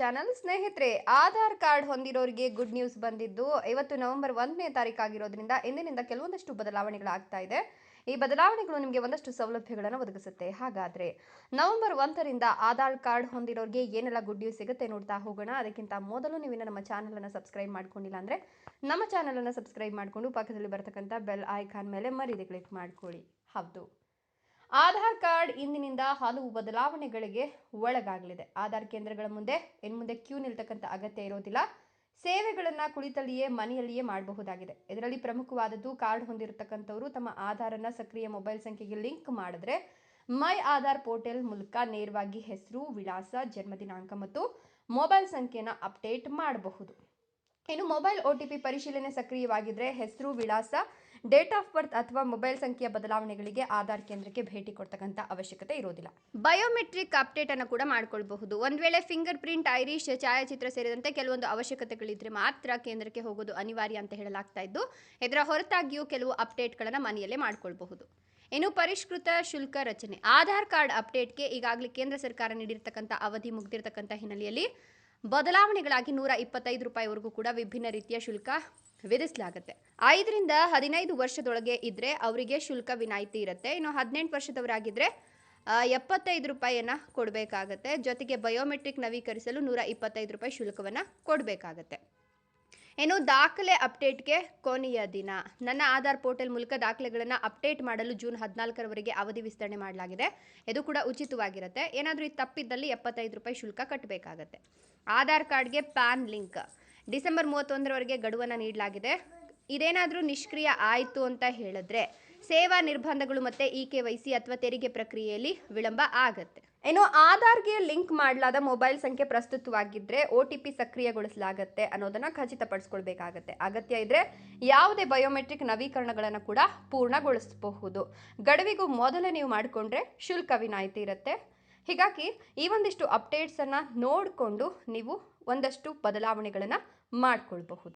Channel ಸ್ನೇಹಿತರೆ, Aadhaar card ಹೊಂದಿರೋರಿಗೆ good news ಬಂದಿದ್ದು, ಇವತ್ತು ನವೆಂಬರ್ ಒಂದನೇ ತಾರೀಕು ಆಗಿರೋದ್ರಿಂದ ಇಂದಿನಿಂದ ಕೆಲವೊಂದಷ್ಟು ಬದಲಾವಣೆಗಳಾಗ್ತಾ ಇದೆ. ಈ ಬದಲಾವಣೆಗಳು ನಿಮಗೆ ಒಂದಷ್ಟು ಸೌಲಭ್ಯಗಳನ್ನು ಒದಗಿಸುತ್ತೆ. ಹಾಗಾದ್ರೆ, ನವೆಂಬರ್ ಒಂದರಿಂದ ಆಧಾರ್ ಕಾರ್ಡ್ ಹೊಂದಿರೋರಿಗೆ ಏನೆಲ್ಲ ಗುಡ್ ನ್ಯೂಸ್ ಸಿಗುತ್ತೆ ನೋಡ್ತಾ ಹೋಗೋಣ. ಅದಕ್ಕಿಂತ ಮೊದಲು ನೀವಿನ ನಮ್ಮ ಚಾನಲನ್ನು ಸಬ್ಸ್ಕ್ರೈಬ್ ಮಾಡ್ಕೊಂಡಿಲ್ಲ ಅಂದರೆ, ನಮ್ಮ ಚಾನಲನ್ನು ಸಬ್ಸ್ಕ್ರೈಬ್ ಮಾಡಿಕೊಂಡು ಪಕ್ಕದಲ್ಲಿ ಬರ್ತಕ್ಕಂಥ ಬೆಲ್ ಐಕಾನ್ ಮೇಲೆ ಮರೀದೆ ಕ್ಲಿಕ್ ಮಾಡ್ಕೊಳ್ಳಿ. ಹೌದು. ಆಧಾರ್ ಕಾರ್ಡ್ ಇಂದಿನಿಂದ ಹಲವು ಬದಲಾವಣೆಗಳಿಗೆ ಒಳಗಾಗಲಿದೆ. ಆಧಾರ್ ಕೇಂದ್ರಗಳ ಮುಂದೆ ಇನ್ನು ಮುಂದೆ ಕ್ಯೂ ನಿಲ್ತಕ್ಕಂಥ ಅಗತ್ಯ ಇರೋದಿಲ್ಲ. ಸೇವೆಗಳನ್ನು ಕುಳಿತಲ್ಲಿಯೇ, ಮನೆಯಲ್ಲಿಯೇ ಮಾಡಬಹುದಾಗಿದೆ. ಇದರಲ್ಲಿ ಪ್ರಮುಖವಾದದ್ದು ಕಾರ್ಡ್ ಹೊಂದಿರತಕ್ಕಂಥವರು ತಮ್ಮ ಆಧಾರನ್ನು ಸಕ್ರಿಯ ಮೊಬೈಲ್ ಸಂಖ್ಯೆಗೆ ಲಿಂಕ್ ಮಾಡಿದ್ರೆ, ಮೈ ಆಧಾರ್ ಪೋರ್ಟಲ್ ಮೂಲಕ ನೇರವಾಗಿ ಹೆಸರು, ವಿಳಾಸ, ಜನ್ಮ ದಿನಾಂಕ ಮತ್ತು ಮೊಬೈಲ್ ಸಂಖ್ಯೆನ ಅಪ್ಡೇಟ್ ಮಾಡಬಹುದು. ಇನ್ನು ಮೊಬೈಲ್ ಒ ಟಿ ಪಿ ಪರಿಶೀಲನೆ ಸಕ್ರಿಯವಾಗಿದ್ದರೆ ಹೆಸರು, ವಿಳಾಸ ಡೇಟ್ ಆಫ್ ಬರ್ತ್ ಅಥವಾ ಮೊಬೈಲ್ ಸಂಖ್ಯೆಯ ಬದಲಾವಣೆಗಳಿಗೆ ಆಧಾರ್ ಕೇಂದ್ರಕ್ಕೆ ಭೇಟಿ ಕೊಡ್ತಕ್ಕಂಥ ಅವಶ್ಯಕತೆ ಇರೋದಿಲ್ಲ ಬಯೋಮೆಟ್ರಿಕ್ ಅಪ್ಡೇಟ್ ಅನ್ನು ಕೂಡ ಮಾಡ್ಕೊಳ್ಬಹುದು. ಒಂದ್ ವೇಳೆ ಫಿಂಗರ್ ಪ್ರಿಂಟ್ ಐರಿಶ್ ಛಾಯಾಚಿತ್ರ ಸೇರಿದಂತೆ ಕೆಲವೊಂದು ಅವಶ್ಯಕತೆಗಳಿದ್ರೆ ಮಾತ್ರ ಕೇಂದ್ರಕ್ಕೆ ಹೋಗೋದು ಅನಿವಾರ್ಯ ಅಂತ ಹೇಳಲಾಗ್ತಾ ಇದ್ದು, ಇದರ ಹೊರತಾಗಿಯೂ ಕೆಲವು ಅಪ್ಡೇಟ್ಗಳನ್ನು ಮನೆಯಲ್ಲೇ ಮಾಡ್ಕೊಳ್ಬಹುದು. ಇನ್ನು ಪರಿಷ್ಕೃತ ಶುಲ್ಕ ರಚನೆ. ಆಧಾರ್ ಕಾರ್ಡ್ ಅಪ್ಡೇಟ್ಗೆ ಈಗಾಗಲೇ ಕೇಂದ್ರ ಸರ್ಕಾರ ನೀಡಿರ್ತಕ್ಕಂಥ ಅವಧಿ ಮುಗ್ದಿರ್ತಕ್ಕಂಥ ಹಿನ್ನೆಲೆಯಲ್ಲಿ ಬದಲಾವಣೆಗಳಾಗಿ ನೂರ ಇಪ್ಪತ್ತೈದು ರೂಪಾಯಿವರೆಗೂ ಕೂಡ ವಿಭಿನ್ನ ರೀತಿಯ ಶುಲ್ಕ ವಿಧಿಸಲಾಗುತ್ತೆ. ಐದರಿಂದ ಹದಿನೈದು ವರ್ಷದೊಳಗೆ ಇದ್ರೆ ಅವರಿಗೆ ಶುಲ್ಕ ವಿನಾಯಿತಿ ಇರುತ್ತೆ. ಇನ್ನು ಹದಿನೆಂಟು ವರ್ಷದವರಾಗಿದ್ರೆ ಎಪ್ಪತ್ತೈದು ರೂಪಾಯಿಯನ್ನು ಕೊಡಬೇಕಾಗತ್ತೆ. ಜೊತೆಗೆ ಬಯೋಮೆಟ್ರಿಕ್ ನವೀಕರಿಸಲು ನೂರ ಇಪ್ಪತ್ತೈದು ರೂಪಾಯಿ ಶುಲ್ಕವನ್ನು ಕೊಡಬೇಕಾಗತ್ತೆ. ಏನು ದಾಖಲೆ ಅಪ್ಡೇಟ್ಗೆ ಕೊನೆಯ ದಿನ. ನನ್ನ ಆಧಾರ್ ಪೋರ್ಟಲ್ ಮೂಲಕ ದಾಖಲೆಗಳನ್ನು ಅಪ್ಡೇಟ್ ಮಾಡಲು ಜೂನ್ ಹದಿನಾಲ್ಕರವರೆಗೆ ಅವಧಿ ವಿಸ್ತರಣೆ ಮಾಡಲಾಗಿದೆ. ಇದು ಕೂಡ ಉಚಿತವಾಗಿರುತ್ತೆ. ಏನಾದರೂ ಇದು ತಪ್ಪಿದ್ದಲ್ಲಿ ಎಪ್ಪತ್ತೈದು ರೂಪಾಯಿ ಶುಲ್ಕ ಕಟ್ಟಬೇಕಾಗತ್ತೆ ಆಧಾರ್ ಕಾರ್ಡ್ಗೆ ಪ್ಯಾನ್ ಲಿಂಕ್. ಡಿಸೆಂಬರ್ ಮೂವತ್ತೊಂದರವರೆಗೆ ಗಡುವನ್ನು ನೀಡಲಾಗಿದೆ. ಇದೇನಾದರೂ ನಿಷ್ಕ್ರಿಯ ಆಯಿತು ಅಂತ ಹೇಳಿದ್ರೆ ಸೇವಾ ನಿರ್ಬಂಧಗಳು ಮತ್ತೆ ಇ ಕೆ ವೈ ಸಿ ಅಥವಾ ತೆರಿಗೆ ಪ್ರಕ್ರಿಯೆಯಲ್ಲಿ ವಿಳಂಬ ಆಗುತ್ತೆ. ಏನು ಆಧಾರ್ಗೆ ಲಿಂಕ್ ಮಾಡಲಾದ ಮೊಬೈಲ್ ಸಂಖ್ಯೆ ಪ್ರಸ್ತುತವಾಗಿದ್ದರೆ ಒ ಟಿ ಪಿ ಸಕ್ರಿಯಗೊಳಿಸಲಾಗತ್ತೆ ಅನ್ನೋದನ್ನ ಖಚಿತಪಡಿಸ್ಕೊಳ್ಬೇಕಾಗತ್ತೆ. ಅಗತ್ಯ ಇದ್ರೆ ಯಾವುದೇ ಬಯೋಮೆಟ್ರಿಕ್ ನವೀಕರಣಗಳನ್ನು ಕೂಡ ಪೂರ್ಣಗೊಳಿಸಬಹುದು. ಗಡುವಿಗೂ ಮೊದಲೇ ನೀವು ಮಾಡಿಕೊಂಡ್ರೆ ಶುಲ್ಕ ವಿನಾಯಿತಿ ಇರುತ್ತೆ. ಹೀಗಾಗಿ ಈ ಒಂದಿಷ್ಟು ಅಪ್ಡೇಟ್ಸನ್ನು ನೋಡಿಕೊಂಡು ನೀವು ಒಂದಷ್ಟು ಬದಲಾವಣೆಗಳನ್ನು ಮಾಡಿಕೊಳ್ಬಹುದು.